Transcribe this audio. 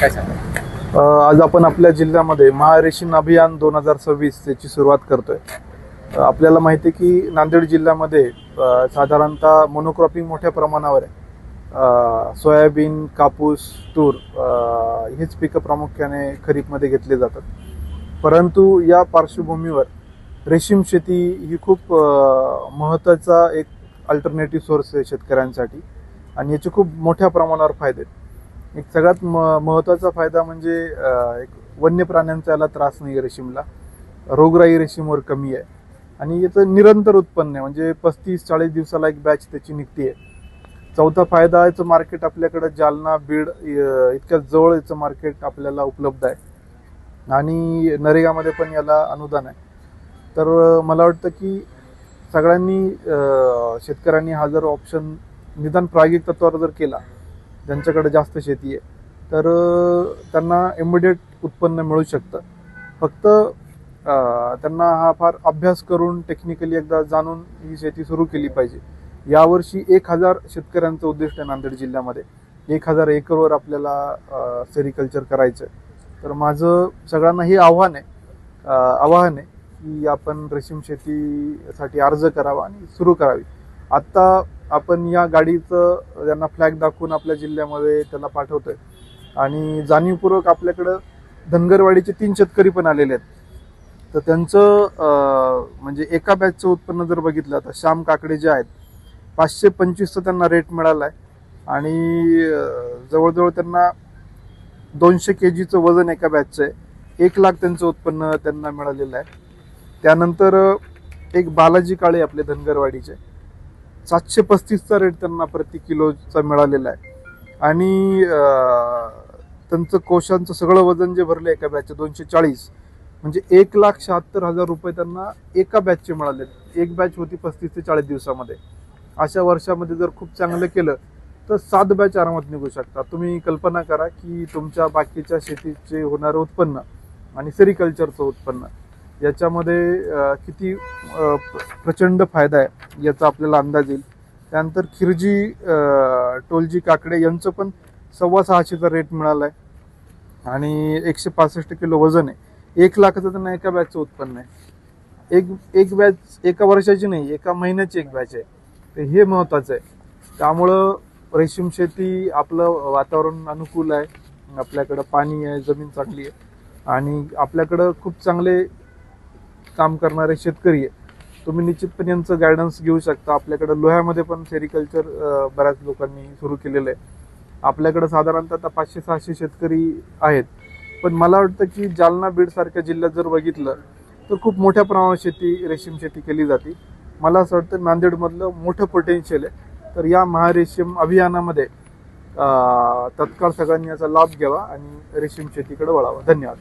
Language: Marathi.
काय सांगा आज आपण आपल्या जिल्ह्यामध्ये महारेशीम अभियान दोन हजार सव्वीस याची सुरुवात करतोय. आपल्याला माहिती आहे की नांदेड जिल्ह्यामध्ये साधारणतः मोनोक्रॉपिंग मोठ्या प्रमाणावर आहे. सोयाबीन कापूस तूर हेच पिकं प्रामुख्याने खरीपमध्ये घेतले जातात. परंतु या पार्श्वभूमीवर रेशीम शेती ही खूप महत्त्वाचा एक अल्टरनेटिव्ह सोर्स आहे शेतकऱ्यांसाठी. आणि याचे खूप मोठ्या प्रमाणावर फायदे आहेत. एक सगळ्यात म महत्त्वाचा फायदा म्हणजे एक वन्य प्राण्यांचा याला त्रास नाही आहे रेशीमला. रोगराई रेशीमवर कमी आहे. आणि याचं निरंतर उत्पन्न आहे. म्हणजे पस्तीस चाळीस दिवसाला एक बॅच त्याची निघते चौथा फायदा याचं मार्केट आपल्याकडं जालना बीड इतक्या जवळ याचं मार्केट आपल्याला उपलब्ध आहे. आणि नरेगामध्ये पण याला अनुदान आहे. तर मला वाटतं की सगळ्यांनी शेतकऱ्यांनी हा जर ऑप्शन निदान प्रायोगिक तत्वावर जर केला ज्यांच्याकडे जास्त शेती आहे तर त्यांना इमिडिएट उत्पन्न मिळू शकतं. फक्त त्यांना हा फार अभ्यास करून टेक्निकली एकदा जाणून ही शेती सुरू केली पाहिजे. यावर्षी एक हजार शेतकऱ्यांचं उद्दिष्ट आहे नांदेड जिल्ह्यामध्ये. एक हजार एकरवर आपल्याला सेरिकल्चर करायचं आहे तर माझं सगळ्यांना हे आव्हान आहे आवाहन आहे की आपण रेशीम शेतीसाठी अर्ज करावा आणि सुरू करावी. आत्ता आपण या गाडीचं त्यांना फ्लॅग दाखवून आपल्या जिल्ह्यामध्ये त्यांना पाठवतोय. आणि जाणीवपूर्वक आपल्याकडं धनगरवाडीचे तीन शेतकरी पण आलेले आहेत. तर त्यांचं म्हणजे एका बॅचचं उत्पन्न जर बघितलं तर श्याम काकडे जे आहेत पाचशे पंचवीसचं त्यांना रेट मिळाला आहे आणि जवळजवळ त्यांना दोनशे के जीचं वजन एका बॅचचं आहे. एक लाख त्यांचं उत्पन्न त्यांना मिळालेलं आहे. त्यानंतर एक बालाजी काळे आपले धनगरवाडीचे. सातशे पस्तीसचा रेट त्यांना प्रति किलोचा मिळालेला आहे. आणि त्यांचं कोशांचं सगळं वजन जे भरलं एका बॅचचं दोनशे चाळीस म्हणजे एक लाख शहात्तर हजार रुपये त्यांना एका बॅचचे मिळाले. एक बॅच होती पस्तीस ते चाळीस दिवसामध्ये. अशा वर्षामध्ये जर खूप चांगलं केलं तर सात बॅच आरामात निघू शकतात. तुम्ही कल्पना करा की तुमच्या बाकीच्या शेतीचे होणारं उत्पन्न आणि सेरिकल्चरचं उत्पन्न याच्यामध्ये किती प्रचंड फायदा आहे याचा आपल्याला अंदाज येईल. त्यानंतर खिरजी टोलजी काकडे यांचं पण सव्वा सहाशेचा रेट मिळाला आहे आणि एकशे पासष्ट किलो वजन आहे. एक लाखाचं त्यांना एका बॅचचं उत्पन्न आहे. एक एक बॅच एका वर्षाची नाही एका महिन्याची एक बॅच आहे. तर हे महत्त्वाचं आहे. त्यामुळं रेशीम शेती आपलं वातावरण अनुकूल आहे. आपल्याकडं पाणी आहे जमीन चांगली आहे. आणि आपल्याकडं खूप चांगले काम करणारे शेतकरी आहे तुम्ही निश्चितपणे यांचं गायडन्स घेऊ शकता. आपल्याकडं लोह्यामध्ये पण सेरिकल्चर बऱ्याच लोकांनी सुरू केलेलं आहे. आपल्याकडं साधारणतः आता पाचशे सहाशे शेतकरी आहेत. पण मला वाटतं की जालना बीडसारख्या जिल्ह्यात जर बघितलं तर खूप मोठ्या प्रमाणात शेती रेशीम शेती केली जाते. मला असं वाटतं नांदेडमधलं मोठं पोटेन्शियल आहे. तर या महारेशीम अभियानामध्ये तत्काळ सगळ्यांनी याचा लाभ घ्यावा आणि रेशीम शेतीकडे वळावा. धन्यवाद.